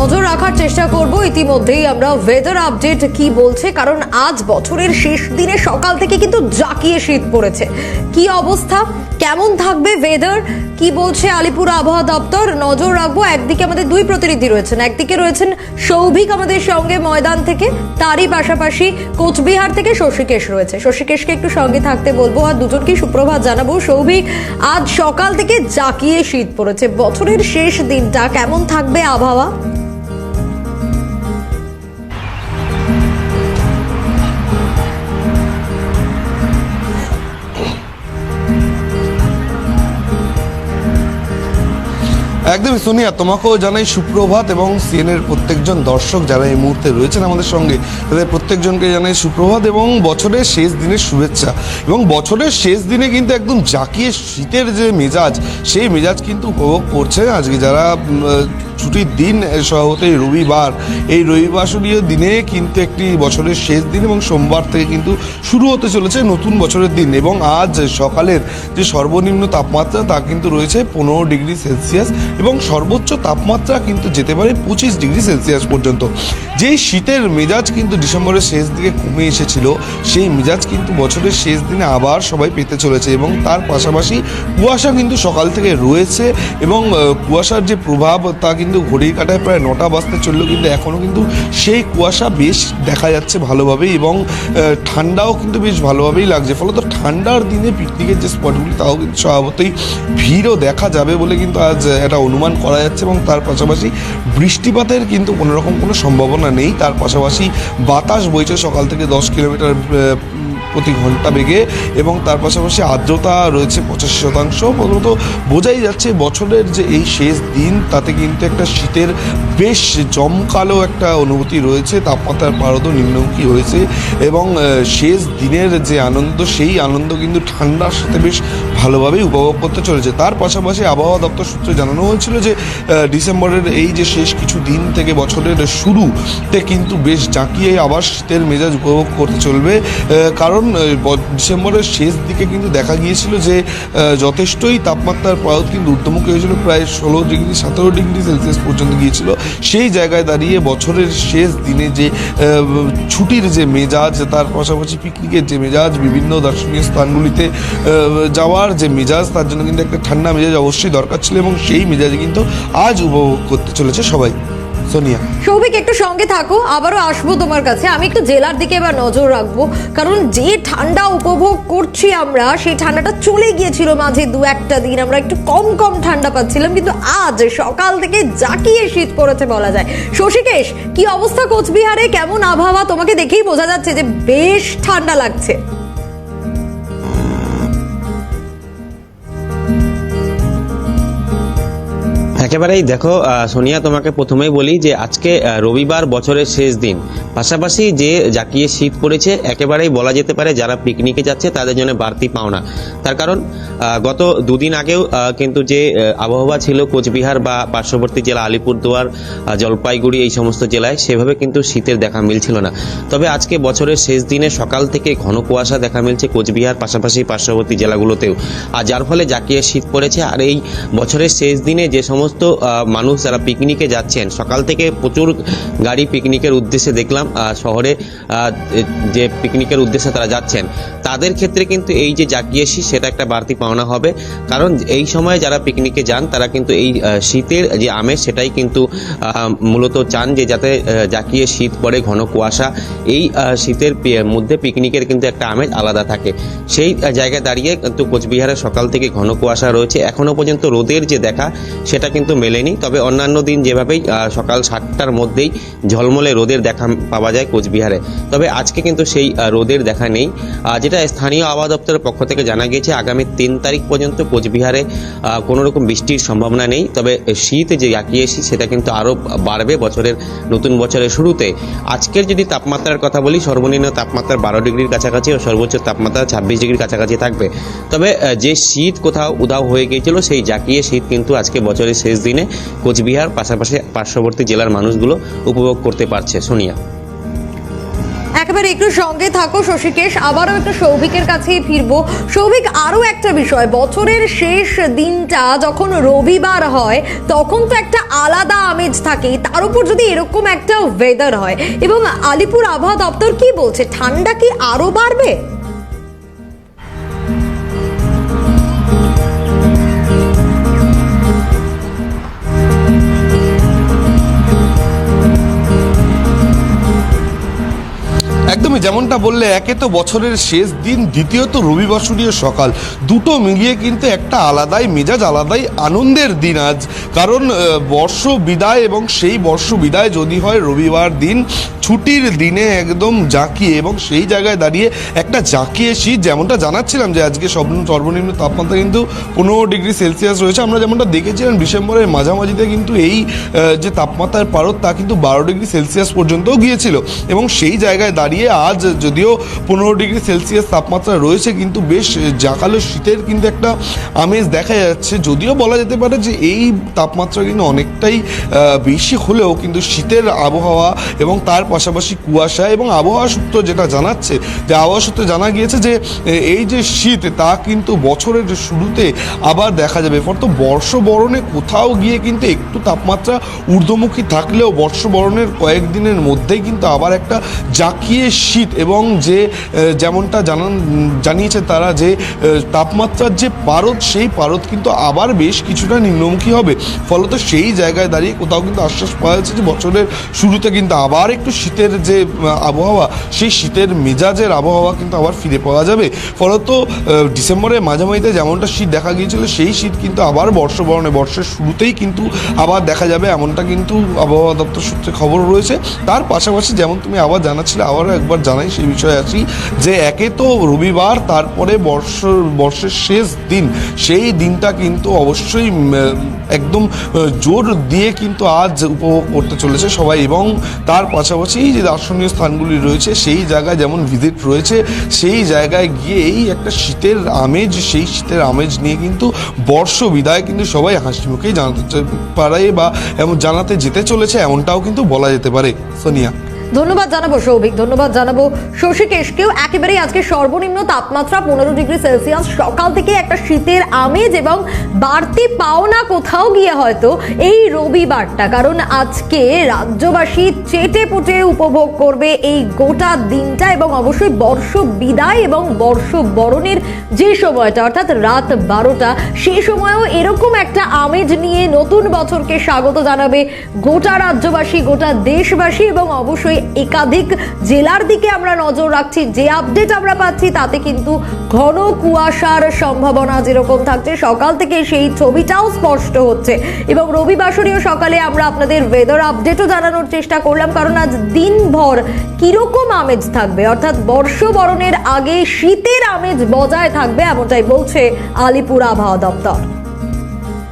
নজর রাখার চেষ্টা করব। ইতিমধ্যেই আমরা ওয়েদার আপডেট কি বলছে? কারণ আজ বছরের শেষ দিনে সকাল থেকে কিন্তু জাকিয়ে শীত পড়েছে। কি অবস্থা? কেমন থাকবে ওয়েদার কি বলছে আলিপুর আবহাওয়া দপ্তর? নজর রাখব, একদিকে আমাদের দুই প্রতিনিধি রয়েছেন। একদিকে রয়েছেন সৌভিক আমাদের সঙ্গে ময়দান থেকে, তারই পাশাপাশি কোচবিহার থেকে শশীকেশ রয়েছে। শশীকেশকে একটু সঙ্গে থাকতে বলব আর দুজনকে সুপ্রভাত জানাব। সৌভিক, আজ সকাল থেকে জাকিয়ে শীত পড়েছে। বছরের শেষ দিনটা কেমন থাকবে আবহাওয়া? একদমই সোনিয়া, তোমাকেও জানাই সুপ্রভাত এবং সিএনের প্রত্যেকজন দর্শক যারা এই মুহূর্তে রয়েছেন আমাদের সঙ্গে, তাদের প্রত্যেকজনকে জানাই সুপ্রভাত এবং বছরের শেষ দিনের শুভেচ্ছা। এবং বছরের শেষ দিনে কিন্তু একদম জাকিয়ে শীতের যে মেজাজ, সেই মেজাজ কিন্তু উপভোগ করছে আজকে যারা ছুটির দিন সহতেই রবিবার। এই রবিবাসরীয় দিনে কিন্তু একটি বছরের শেষ দিন এবং সোমবার থেকে কিন্তু শুরু হতে চলেছে নতুন বছরের দিন এবং আজ সকালের যে সর্বনিম্ন তাপমাত্রা তা কিন্তু রয়েছে পনেরো ডিগ্রি সেলসিয়াস এবং সর্বোচ্চ তাপমাত্রা কিন্তু যেতে পারে পঁচিশ ডিগ্রি সেলসিয়াস পর্যন্ত। যেই শীতের মেজাজ কিন্তু ডিসেম্বরের শেষ দিকে কমে এসেছিল, সেই মেজাজ কিন্তু বছরের শেষ দিনে আবার সবাই পেতে চলেছে এবং তার পাশাপাশি কুয়াশা কিন্তু সকাল থেকে রয়েছে এবং কুয়াশার যে প্রভাব তা কিন্তু ঘড়ির কাটায় প্রায় নটা বাজতে চললেও কিন্তু এখনও কিন্তু সেই কুয়াশা বেশ দেখা যাচ্ছে ভালোভাবেই এবং ঠান্ডাও কিন্তু বেশ ভালোভাবেই লাগছে। ফলত ঠান্ডার দিনে পিকনিকের যে স্পটগুলি, তাও কিন্তু স্বভাবতই ভিড়ও দেখা যাবে বলে কিন্তু আজ এটা অনুমান করা যাচ্ছে এবং তার পাশাপাশি বৃষ্টিপাতের কিন্তু কোনো রকম কোনো সম্ভাবনা নেই। তার পাশাপাশি বাতাস বইছে সকাল থেকে দশ কিলোমিটার প্রতি ঘণ্টা বেগে এবং তার পাশাপাশি আর্দ্রতা রয়েছে পঁচাশি শতাংশ। প্রথমত বোঝাই যাচ্ছে বছরের যে এই শেষ দিন তাতে কিন্তু একটা শীতের বেশ জমকালো একটা অনুভূতি রয়েছে তাপমাত্রার পারদ নিম্নমুখী হয়েছে এবং শেষ দিনের যে আনন্দ সেই আনন্দ কিন্তু ঠান্ডার সাথে বেশ ভালোভাবেই উপভোগ করতে চলেছে। তার পাশাপাশি আবহাওয়া দপ্তর সূত্রে জানানো হয়েছিল যে ডিসেম্বরের এই যে শেষ কিছু দিন থেকে বছরের শুরুতে কিন্তু বেশ জাঁকিয়ে আবার শীতের মেজাজ উপভোগ করতে চলবে আহ, কারণ ডিসেম্বরের শেষ দিকে কিন্তু দেখা গিয়েছিল যে যথেষ্টই তাপমাত্রার পারদ কিন্তু ঊর্ধ্বমুখী হয়েছিল, প্রায় ষোলো ডিগ্রি, সতেরো ডিগ্রি সেলসিয়াস পর্যন্ত গিয়েছিল। সেই জায়গায় দাঁড়িয়ে বছরের শেষ দিনে যে ছুটির যে মেজাজ, তার পাশাপাশি পিকনিকের যে মেজাজ, বিভিন্ন দর্শনীয় স্থানগুলিতে যাওয়ার যে মেজাজ, তার জন্য কিন্তু একটা ঠান্ডা মেজাজ অবশ্যই দরকার ছিল এবং সেই মেজাজে কিন্তু আজ উপভোগ করতে চলেছে সবাই। সোনিয়া। সৌভিক, একটু সঙ্গে থাকো, আবারও আসব তোমার কাছে। আমি একটু জেলার দিকে এবার নজর রাখব। কারণ যে ঠান্ডা উপভোগ করছি আমরা, সেই ঠান্ডাটা চলে গিয়েছিল মাঝে দু একটা দিন। আমরা একটু কম কম ঠান্ডা পাচ্ছিলাম, কিন্তু আজ সকাল থেকে জাকিয়ে শীত পড়েছে বলা যায়। শশীকেশ, কি অবস্থা কোচবিহারে? কেমন আবহাওয়া? তোমাকে দেখেই বোঝা যাচ্ছে যে বেশ ঠান্ডা লাগছে। একেবারেই দেখো সোনিয়া, তোমাকে প্রথমেই বলি যে আজকে রবিবার বছরের শেষ দিন। পাশাপাশি যে জাকিয়ে শীত পড়েছে, একেবারেই বলা যেতে পারে যারা পিকনিকে যাচ্ছে, তাদের জন্য বাড়তি পাওনা। তার কারণ গত দুদিন আগেও কিন্তু যে আবহাওয়া ছিল কোচবিহার বা পার্শ্ববর্তী জেলা আলিপুরদুয়ার জলপাইগুড়ি, এই সমস্ত জেলায়, সেভাবে কিন্তু শীতের দেখা মিলছিল না। তবে আজকে বছরের শেষ দিনে সকাল থেকে ঘন কুয়াশা দেখা মিলছে কোচবিহার, পাশাপাশি পার্শ্ববর্তী জেলাগুলোতেও। আর যার ফলে জাকিয়ে শীত পড়েছে, আর এই বছরের শেষ দিনে যে সমস্ত আহ, মানুষ যারা পিকনিকে যাচ্ছেন সকাল থেকে প্রচুর গাড়ি পিকনিকের উদ্দেশ্যে দেখলাম শহরে যে পিকনিকের উদ্দেশ্যে তারা যাচ্ছেন। তাদের ক্ষেত্রে কিন্তু এই যে জাকিয়ে শীত সেটা একটা বাড়তি পাওনা হবে। কারণ এই সময় যারা পিকনিকে যান তারা কিন্তু এই শীতের যে আমেজ সেটাই কিন্তু মূলত চান যে যাতে জাকিয়ে শীত পড়ে ঘন কুয়াশা। এই শীতের মধ্যে পিকনিকের কিন্তু একটা আমেজ আলাদা থাকে। সেই জায়গায় দাঁড়িয়ে কিন্তু কোচবিহারে সকাল থেকে ঘন কুয়াশা রয়েছে। এখনও পর্যন্ত রোদের যে দেখা সেটা কিন্তু মেলেনি। তবে অন্যান্য দিন যেভাবেই সকাল সাতটার মধ্যেই ঝলমলে রোদের দেখা পাওয়া যায় কোচবিহারে। তবে আজকে কিন্তু সেই রোদের দেখা নেই। যেটা স্থানীয় আবহাওয়া দপ্তরের পক্ষ থেকে জানা গিয়েছে, আগামী তিন তারিখ পর্যন্ত কোচবিহারে কোনো রকম বৃষ্টির সম্ভাবনা নেই। তবে শীত যে জাকিয়ে শীত সেটা কিন্তু আরও বাড়বে বছরের, নতুন বছরের শুরুতে। আজকের যদি তাপমাত্রার কথা বলি, সর্বনিম্ন তাপমাত্রা বারো ডিগ্রির কাছাকাছি ও সর্বোচ্চ তাপমাত্রা ছাব্বিশ ডিগ্রির কাছাকাছি থাকবে। তবে যে শীত কোথাও উধাও হয়ে গিয়েছিল, সেই জাকিয়ে শীত কিন্তু আজকে বছরের শেষ দিনে কোচবিহার পাশাপাশি পার্শ্ববর্তী জেলার মানুষগুলো উপভোগ করতে পারছে, সোনিয়া। একেবারে একটু সঙ্গে থাকো, শশীকেশ। আবারও একটু সৌভিকের কাছেই ফিরবো। সৌভিক আরও একটা বিষয়। বছরের শেষ দিনটা যখন রবিবার হয়, তখন তো একটা আলাদা আমেজ থাকে তার উপর যদি এরকম একটা ওয়েদার হয়, এবং আলিপুর আবহাওয়া দপ্তর কি বলছে? ঠান্ডা কি আরও বাড়বে? যেমনটা বললে, একে তো বছরের শেষ দিন, দ্বিতীয়ত রবিবাসরীয় সকাল। দুটো মিলিয়ে কিন্তু একটা আলাদাই মেজাজ, আলাদাই আনন্দের দিন আজ। কারণ বর্ষ বিদায় এবং সেই বর্ষ বিদায় যদি হয় রবিবার দিন ছুটির দিনে একদম জাঁকিয়ে এবং সেই জায়গায় দাঁড়িয়ে একটা জাঁকিয়ে শীত যেমনটা জানাচ্ছিলাম যে আজকে সব সর্বনিম্ন তাপমাত্রা কিন্তু পনেরো ডিগ্রি সেলসিয়াস রয়েছে। আমরা যেমনটা দেখেছিলাম ডিসেম্বরের মাঝামাঝিতে কিন্তু এই যে তাপমাত্রার পারদ তা কিন্তু বারো ডিগ্রি সেলসিয়াস পর্যন্তও গিয়েছিল। এবং সেই জায়গায় দাঁড়িয়ে আজ যদিও পনেরো ডিগ্রি সেলসিয়াস তাপমাত্রা রয়েছে, কিন্তু বেশ জাঁকালো শীতের কিন্তু একটা আমেজ দেখা যাচ্ছে। যদিও বলা যেতে পারে যে এই তাপমাত্রা কিন্তু অনেকটাই বেশি হলেও কিন্তু শীতের আবহাওয়া এবং তার পাশাপাশি কুয়াশা এবং আবহাওয়া সূত্র যেটা জানাচ্ছে, যে আবহাওয়া সূত্রে জানা গিয়েছে যে এই যে শীত, তা কিন্তু বছরের শুরুতে আবার দেখা যাবে। ফলে বর্ষবরণে কোথাও গিয়ে কিন্তু একটু তাপমাত্রা ঊর্ধ্বমুখী থাকলেও বর্ষবরণের কয়েকদিনের মধ্যেই কিন্তু আবার একটা জাঁকিয়ে শীত এবং যে যেমনটা জানান, জানিয়েছে তারা যে তাপমাত্রার যে পারদ, সেই পারদ কিন্তু আবার বেশ কিছুটা নিম্নমুখী হবে। ফলত সেই জায়গায় দাঁড়িয়ে কোথাও কিন্তু আশ্বাস পাওয়া যাচ্ছে যে বছরের শুরুতে কিন্তু আবার একটু শীতের যে আবহাওয়া, সেই শীতের মেজাজের আবহাওয়া কিন্তু আবার ফিরে পাওয়া যাবে। ফলত ডিসেম্বরের মাঝামাঝিতে যেমনটা শীত দেখা গিয়েছিল, সেই শীত কিন্তু আবার বর্ষবরণে, বর্ষের শুরুতেই কিন্তু আবার দেখা যাবে। এমনটা কিন্তু আবহাওয়া দপ্তর সূত্রে খবর রয়েছে। তার পাশাপাশি যেমন তুমি আবার জানাচ্ছিলে, আবারও একবার জানাই সেই বিষয়ে আসি, যে একে তো রবিবার, তারপরে বর্ষ, বর্ষের শেষ দিন। সেই দিনটা কিন্তু অবশ্যই একদম জোর দিয়ে কিন্তু আজ উপভোগ করতে চলেছে সবাই এবং তার পাশাপাশি এই যে দর্শনীয় স্থানগুলি রয়েছে, সেই জায়গায় যেমন ভিজিট রয়েছে, সেই জায়গায় গিয়েই একটা শীতের আমেজ, সেই শীতের আমেজ নিয়ে কিন্তু বর্ষ বিদায় কিন্তু সবাই হাসি মুখেই জানাতে পারে বা এমন জানাতে যেতে চলেছে, এমনটাও কিন্তু বলা যেতে পারে। সোনিয়া। ধন্যবাদ জানাব, সৌভিক। ধন্যবাদ জানাব। শশীকেশকেও একেবারেই আজকে সর্বনিম্ন তাপমাত্রা পনেরো ডিগ্রি সেলসিয়াস। সকাল থেকে একটা শীতের আমেজ এবং বাড়তি পাওনা কোথাও গিয়ে হয়তো এই রবিবারটা। কারণ আজকে রাজ্যবাসী চেটে পুটে উপভোগ করবে এই গোটা দিনটা এবং অবশ্যই বর্ষ বিদায় এবং বর্ষ বরণের যে সময়টা, অর্থাৎ রাত বারোটা সেই সময়ও এরকম একটা আমেজ নিয়ে নতুন বছরকে স্বাগত জানাবে গোটা রাজ্যবাসী, গোটা দেশবাসী এবং অবশ্যই একাধিক জেলার দিকে আমরা নজর রাখছি। যে আপডেট আমরা পাচ্ছি, তাতে কিন্তু ঘন কুয়াশার সম্ভাবনা যেরকম থাকছে, সকাল থেকে সেই ছবিটাও স্পষ্ট হচ্ছে। এবং রবিবাসরীয় সকালে আমরা আপনাদের ওয়েদার আপডেটও জানানোর চেষ্টা করলাম, কারণ আজ দিনভর কীরকম আমেজ থাকবে? অর্থাৎ বর্ষবরণের আগে শীতের আমেজ বজায় থাকবে, এমনটাই বলছে আলিপুর আবহাওয়া দপ্তর।